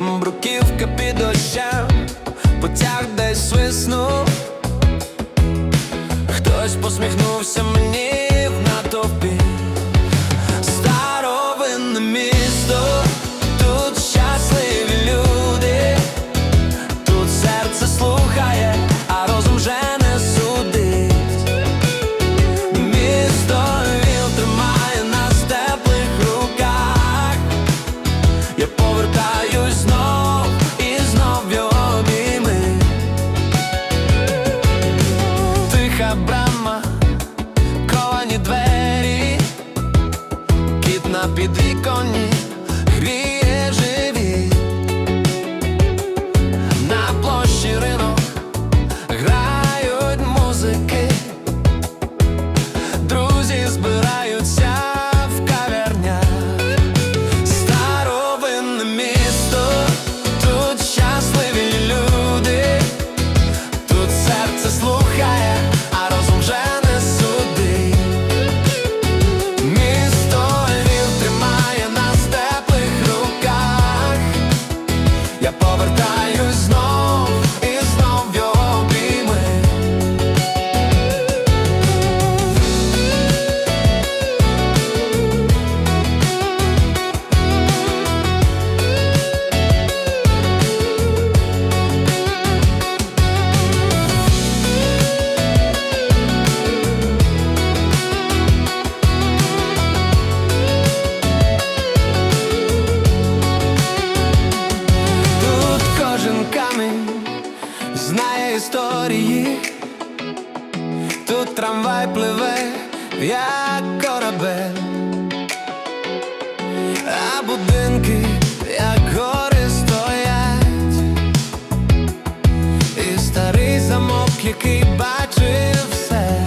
бруківка під очем, потяг десь свиснув, хтось посміхнувся мені в натовпі. двері, кіт на підвіконні. знає історії, тут трамвай пливе, як корабель, а будинки, як гори стоять, і старий замок, який бачив все,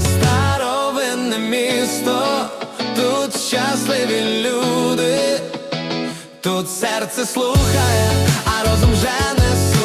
старовинне місто, тут щасливі люди. Тут серце слухає, а розум вже не